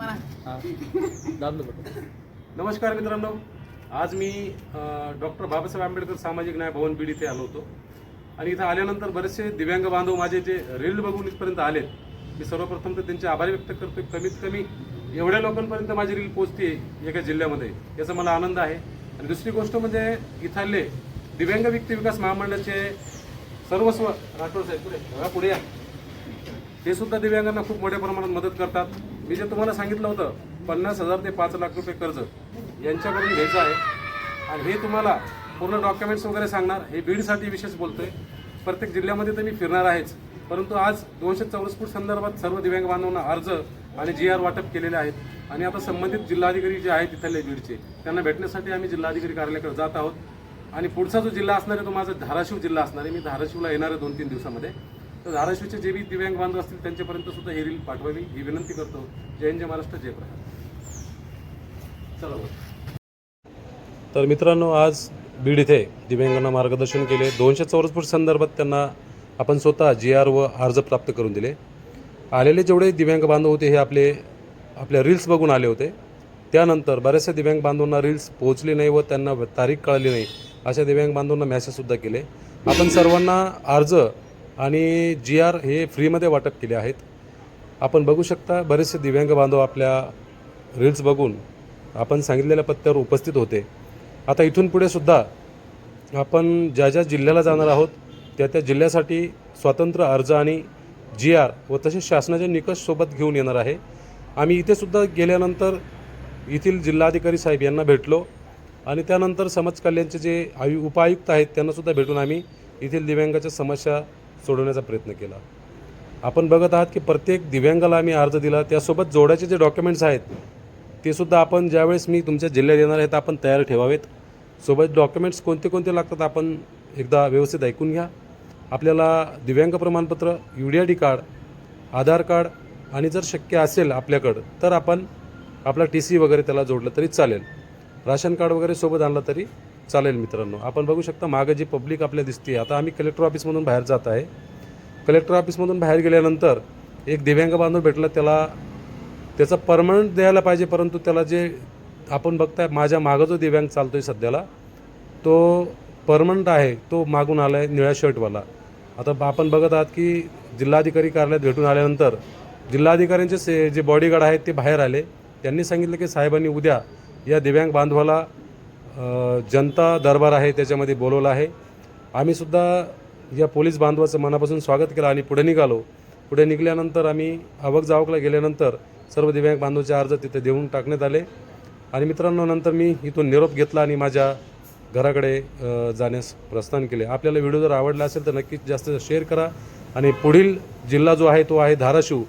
हा. नमस्कार मित्रांनो. आज मी डॉक्टर बाबासाहेब आंबेडकर सामाजिक न्याय भवन बीड इथे आलो होतो. आणि इथं आल्यानंतर बरेचसे दिव्यांग बांधव माझे जे रील बघून इथपर्यंत आलेत मी सर्वप्रथम तर त्यांचे आभार व्यक्त करतोय. कमीत कमी एवढ्या लोकांपर्यंत माझी रील पोहोचते एका जिल्ह्यामध्ये. याचा मला आनंद आहे. आणि दुसरी गोष्ट म्हणजे इथले दिव्यांग व्यक्ती विकास महामंडळाचे सर्वस्व राठोड साहेब पुढे बघा पुढे या. ते सुद्धा दिव्यांगांना खूप मोठ्या प्रमाणात मदत करतात. मी जे तुम्हाला सांगितलं होतं पन्नास हजार ते पाच लाख रुपये कर्ज यांच्याकडून घ्यायचं आहे. आणि हे तुम्हाला पूर्ण डॉक्युमेंट्स वगैरे सांगणार हे बीडसाठी विशेष बोलतोय. प्रत्येक जिल्ह्यामध्ये तर मी फिरणार आहेच. परंतु आज दोनशे चौरस फूट संदर्भात सर्व दिव्यांग बांधवांना अर्ज आणि जी आर वाटप केलेले आहेत. आणि आता संबंधित जिल्हाधिकारी जे आहेत तिथले बीडचे त्यांना भेटण्यासाठी आम्ही जिल्हाधिकारी कार्यालयाकडे जात आहोत. आणि पुढचा जो जिल्हा असणार आहे तो माझा धाराशिव जिल्हा असणार आहे. मी धाराशिवला येणार आहे दोन तीन दिवसामध्ये. तर धाराशिवचे जे बी दिव्यांग बांधव असतील त्यांच्यापर्यंत सुद्धा हे रील पाठवावी ही विनंती करतो. जय जय महाराष्ट्र जय प्रहार. चला तर मित्रांनो आज बीड इथे दिव्यांगांना मार्गदर्शन केले. दोनशे चौरस फूट संदर्भात त्यांना आपण स्वतः जी आर व अर्ज प्राप्त करून दिले. आलेले जेवढे दिव्यांग बांधव होते हे आपले आपल्या रील्स बघून आले होते. त्यानंतर बऱ्याचशा दिव्यांग बांधवांना रील्स पोहोचली नाही व त्यांना तारीख कळली नाही अशा दिव्यांग बांधवांना मॅसेजसुद्धा केले. आपण सर्वांना अर्ज आणि जी आर हे फ्रीमध्ये वाटप केले आहेत. आपण बघू शकता बरेचसे दिव्यांग बांधव आपल्या रील्स बघून आपण सांगितलेल्या पत्त्यावर उपस्थित होते. आता इथून पुढे सुद्धा आपण ज्या ज्या जिल्ह्याला जाणार आहोत त्या त्या जिल्ह्यासाठी स्वतंत्र अर्ज आणि जी आर व तसेच शासनाचे निकष सोबत घेऊन येणार आहे. आम्ही इथेसुद्धा गेल्यानंतर येथील जिल्हाधिकारी साहेब यांना भेटलो आणि त्यानंतर समाज कल्याणचे जे आयु उपायुक्त आहेत त्यांनासुद्धा भेटून आम्ही येथील दिव्यांगाच्या समस्या सोडवण्याचा प्रयत्न केला. आपण बघत आहात की प्रत्येक दिव्यांगाला आम्ही अर्ज दिला. त्यासोबत जोडायचे जे डॉक्युमेंट्स आहेत ते सुद्धा आपण ज्यावेळेस मी तुमच्या जिल्ह्यात येणार आहेत आपण तयार ठेवावेत. सोबत डॉक्युमेंट्स कोणते कोणते लागतात आपण एकदा व्यवस्थित ऐकून घ्या. आपल्याला दिव्यांग प्रमाणपत्र U D I D card Aadhaar card आणि जर शक्य असेल आपल्याकडं तर आपण आपला टी सी वगैरे त्याला जोडलं तरी चालेल. राशन कार्ड वगैरे सोबत आणलं तरी चालेल मित्रांनो. आपण बघू शकता मागं जी पब्लिक आपल्या दिसते आता आम्ही कलेक्टर ऑफिसमधून बाहेर जात आहे. कलेक्टर ऑफिसमधून बाहेर गेल्यानंतर एक दिव्यांग बांधव भेटला त्याला त्याचं परमनंट द्यायला पाहिजे परंतु त्याला जे आपण बघताय माझ्या मागं जो दिव्यांग चालतो आहे सध्याला तो परमनंट आहे तो मागून आला आहे निळ्या शर्टवाला आता आपण बघत आहात की जिल्हाधिकारी कार्यालयात भेटून आल्यानंतर जिल्हाधिकाऱ्यांचे से जे बॉडीगार्ड आहेत ते बाहेर आले. त्यांनी सांगितलं की साहेबांनी उद्या या दिव्यांग बांधवाला जनता दरबार आहे त्याच्यामध्ये बोलवलं आहे. आम्ही सुद्धा या पोलीस बांधवाचं मनापासून स्वागत केलं आणि पुढे निघालो. पुढे निघाल्यानंतर आम्ही आवक जावकला गेल्यानंतर सर्व दिव्यांग बांधवाचे अर्ज तिथे देऊन टाकण्यात आले. आणि मित्रांनो नंतर मी इथून निरोप घेतला आणि माझ्या घराकडे जाण्यास प्रस्थान केले. आपल्याला व्हिडिओ जर आवडला असेल तर नक्कीच जास्त शेअर करा. आणि पुढील जिल्हा जो आहे तो आहे धाराशिव.